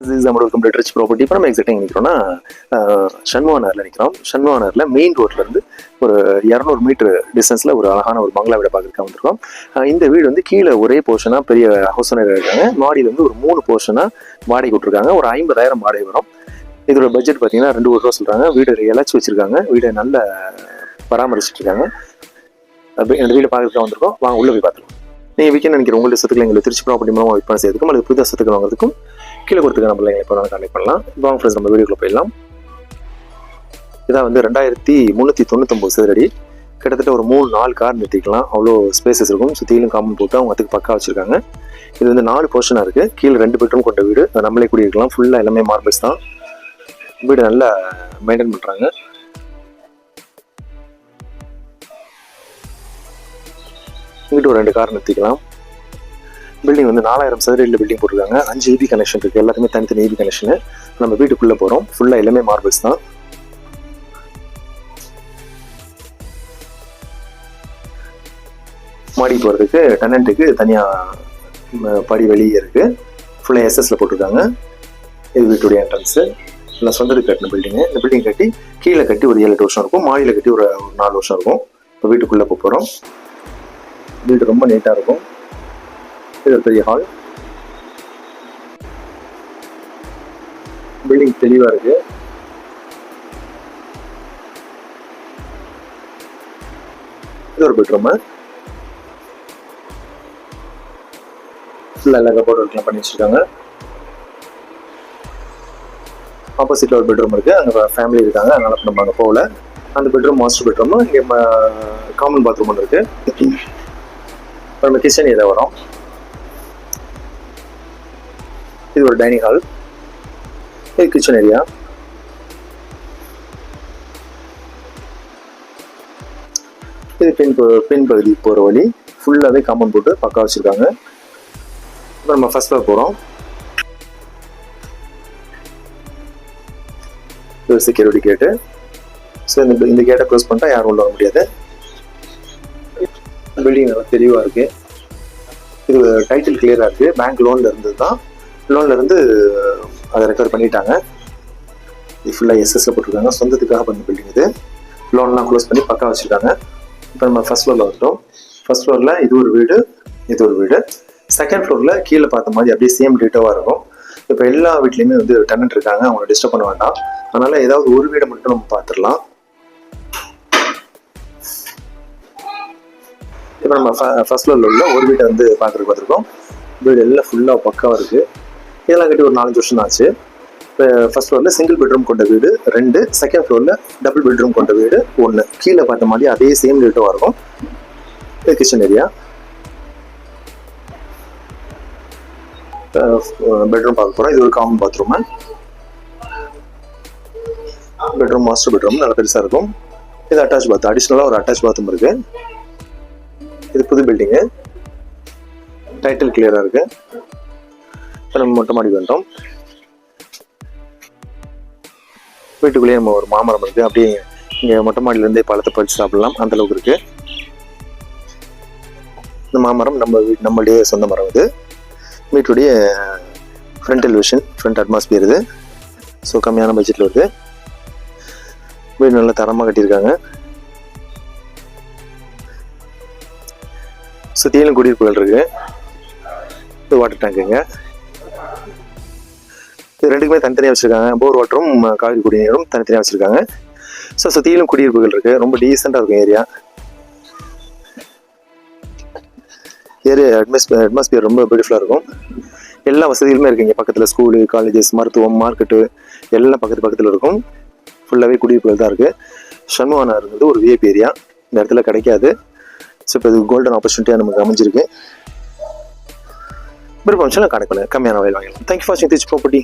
Is நம்ம welcome rich property இப்போ நம்ம எக்ஸாக்டாக நிற்கிறோம்னா ஷன்வானரில் நிற்கிறோம் ஷன்வானரில் மெயின் ரோட்லேருந்து ஒரு இரநூறு மீட்டர் டிஸ்டன்ஸில் ஒரு அழகான ஒரு பங்களா வீடை பார்க்கறதுக்கு வந்திருக்கோம். இந்த வீடு வந்து கீழே ஒரே போர்ஷனாக பெரிய ஹவுஸ் ஓனர் இருக்காங்க. மாடியில் வந்து ஒரு மூணு போர்ஷனாக வாடகை விட்ருக்காங்க ஒரு ஐம்பதாயிரம் வாடகை வரும். இதோட பட்ஜெட் பார்த்தீங்கன்னா ரெண்டு ஒரு ரூபா சொல்கிறாங்க வீடு இழைச்சி வச்சிருக்காங்க. வீடை நல்ல பராமரிச்சுட்டு இருக்காங்க அப்படி இந்த வீடு பார்க்கறதுக்கு வந்திருக்கோம். வாங்க உள்ளே போய் பார்த்துருக்கோம் நீங்கள் விற்க நினைக்கிற உங்களுடைய சொத்துக்களை எங்களுக்கு திருச்சி ப்ராப்பர்ட்டி மூலமாக விற்பனை செய்யறதுக்கும் அல்லது புதிய சொத்துக்கள் வாங்குறதுக்கும் கீழே கொடுத்துக்க நம்ம எங்களை இப்போ கான்டெக்ட் பண்ணலாம். வாங்க ஃப்ரெண்ட்ஸ் நம்ம வீடியோக்குள்ளே போயிடலாம். இதான் வந்து ரெண்டாயிரத்தி முந்நூற்றி தொண்ணூத்தொம்பது சதுரடி. கிட்டத்தட்ட ஒரு மூணு நாலு கார் நிறுத்திக்கலாம் அவ்வளோ ஸ்பேசஸ் இருக்கும். சுற்றிலும் காமன் போட்டு அவங்க அதுக்கு பக்கா வச்சிருக்காங்க. இது வந்து நாலு போர்ஷனாக இருக்குது கீழே ரெண்டு பெட்ரூம் கொண்ட வீடு. நம்மளே குடியிருக்கலாம். ஃபுல்லாக எல்லாமே மார்பிள்ஸ் தான். வீடு நல்லா மெயின்டைன் பண்ணுறாங்க இங்கிட்டு ஒரு ரெண்டு கார் நிறுத்திக்கலாம். பில்டிங் வந்து நாலாயிரம் சதுரடியில் பில்டிங் போட்டிருக்காங்க. அஞ்சு ஏபி கனெக்ஷன் இருக்குது எல்லாருமே தனித்தனி ஏபி கனெக்ஷனு நம்ம வீட்டுக்குள்ளே போகிறோம் ஃபுல்லாக எல்லாமே மார்பிள்ஸ் தான். மாடி போகிறதுக்கு டெனண்ட்டுக்கு தனியாக படி வெளியே இருக்குது ஃபுல்லாக எஸ்எஸ்ல போட்டிருக்காங்க. இது வீட்டுடைய என்ட்ரன்ஸு எல்லாம் சொந்தத்துக்கு கட்டின பில்டிங்கு இந்த பில்டிங் கட்டி கீழே கட்டி ஒரு ஏழு எட்டு வருஷம் இருக்கும். மாடியில் கட்டி ஒரு ஒரு நாலு வருஷம் இருக்கும். இப்போ வீட்டுக்குள்ளே போக போகிறோம் வீடு ரொம்ப நீட்டாக இருக்கும். இது பெரிய ஹால் பில்டிங் தெளிவாக இருக்கு. இது ஒரு பெட்ரூமு ஃபுல்லாக எல்லா கபோர்ட் ஒர்க்லாம் பண்ணி வச்சிருக்காங்க. ஆப்போசிட்ல ஒரு பெட்ரூம் இருக்கு. அங்கே ஃபேமிலி இருக்காங்க. அதனால நம்ம அங்கே போகல. அந்த பெட்ரூம் மாஸ்டர் பெட்ரூம் இங்கே காமன் பாத்ரூம் ஒன்று இருக்கு. நம்ம கிச்சன் இதை வரும் இது ஒரு டைனிங் ஹால். இது கிச்சன் ஏரியா இது பின் ப- பின் பகுதி போகிற வழி. ஃபுல்லாகவே காம்பவுண்ட் போட்டு பக்கா வச்சுருக்காங்க. இப்போ நம்ம ஃபஸ்ட் ஃப்ளோர் போகிறோம் இது செக்யூரிட்டி கேட்டு ஸோ இந்த இந்த கேட்டை க்ளோஸ் பண்ணிட்டா யாரும் உள்ள வர முடியாது. பில்டிங் நல்லா தெளிவாக இருக்குது இது டைட்டில் கிளியராக இருக்குது பேங்க் லோனில் இருந்தது தான் லோன்ல இருந்து அதை ரெக்கவர் பண்ணிட்டாங்க. இது ஃபுல்லாக எஸ்எஸ்ல போட்டிருக்காங்க. சொந்தத்துக்காக பண்ண பில்டிங் இது. லோன்லாம் க்ளோஸ் பண்ணி பக்கா வச்சுருக்காங்க. இப்போ நம்ம ஃபர்ஸ்ட் ஃப்ளோரில் வந்துட்டோம். ஃபர்ஸ்ட் ஃப்ளோரில் இது ஒரு வீடு இது ஒரு வீடு. செகண்ட் ஃப்ளோரில் கீழே பார்த்த மாதிரி அப்படியே சேம் டீட்டோவாக இருக்கும். இப்போ எல்லா வீட்லேயுமே வந்து டெனன்ட் இருக்காங்க. அவங்கள டிஸ்டர்ப் பண்ண வேண்டாம். அதனால் ஏதாவது ஒரு வீடை மட்டும் நம்ம பார்த்துடலாம். இப்போ நம்ம ஃபர்ஸ்ட் ஃப்ளோரில் உள்ள ஒரு வீட்டை வந்து பார்க்குறதுக்கு பார்த்துருக்கோம் வீடு எல்லாம் ஃபுல்லாக பக்காவாக இருக்குது இதெல்லாம் கட்டி ஒரு நாலஞ்சு வருஷம் ஆச்சு. இப்போ ஃபர்ஸ்ட் ஃப்ளோரில் சிங்கிள் பெட்ரூம் கொண்ட வீடு ரெண்டு செகண்ட் ஃப்ளோரில் டபுள் பெட்ரூம் கொண்ட வீடு ஒன்று கீழே பார்த்த மாதிரி அதே சேம் ரேட்டாக இருக்கும் இது கிச்சன் ஏரியா பெட்ரூம் பார்க்க போகிறோம் இது ஒரு common bathroom bedroom master bedroom நல்லா பெருசாக இருக்கும். இது அட்டாச் பாத் அடிஷ்னலாக ஒரு அட்டாச் பாத்ரூம் இருக்கு. இது புது பில்டிங்கு டைட்டில் கிளியராக இருக்குது நம்ம மொட்டை மாடி வந்துட்டோம் வீட்டுக்குள்ளேயே நம்ம ஒரு மாமரம் இருக்குது அப்படியே இங்கே மொட்டை மாடியிலேருந்தே பழத்தை பறித்து சாப்பிடலாம். அந்த அளவுக்கு இருக்குது இந்த மாமரம் நம்ம வீட் நம்மளுடைய சொந்த மரம் இது. வீட்டுடைய ஃப்ரண்ட் எலிவேஷன் ஃப்ரண்ட் அட்மாஸ்பியர் இது. ஸோ கம்மியான பட்ஜெட்டில் வருது வீடு நல்லா தரமாக கட்டியிருக்காங்க. சுற்றியிலும் குடியிருப்புகள் இருக்குது இது வாட்டர் டேங்குங்க இது ரெண்டுக்குமே தனித்தனியாக வச்சுருக்காங்க. போர் வாட்டரும் காவிரி குடிநீரும் தனித்தனியாக வச்சுருக்காங்க. ஸோ சுற்றிலும் குடியிருப்புகள் இருக்குது ரொம்ப டீசெண்டாக இருக்கும் ஏரியா. ஏரியா அட்மாஸ் அட்மாஸ்பியர் ரொம்ப பியூட்டிஃபுல்லாக இருக்கும். எல்லா வசதிகளுமே இருக்குங்க பக்கத்தில். ஸ்கூலு காலேஜஸ் மருத்துவம் மார்க்கெட்டு எல்லாம் பக்கத்து பக்கத்தில் இருக்கும். ஃபுல்லாகவே குடியிருப்புகள் தான் இருக்குது ஷண்முகானா இருந்தது ஒரு விஐபி ஏரியா இந்த இடத்துல கிடைக்காது. ஸோ இப்போ இது கோல்டன் ஆப்பர்ச்சுனிட்டியாக நமக்கு அமைஞ்சிருக்கு. விருப்பம் கான்டெக்ட் பண்ணுங்க. கம்மியான வயல் வாங்கலாம் தேங்க்யூ ஃபார் வாட்சிங் திச் ப்ராப்பர்ட்டி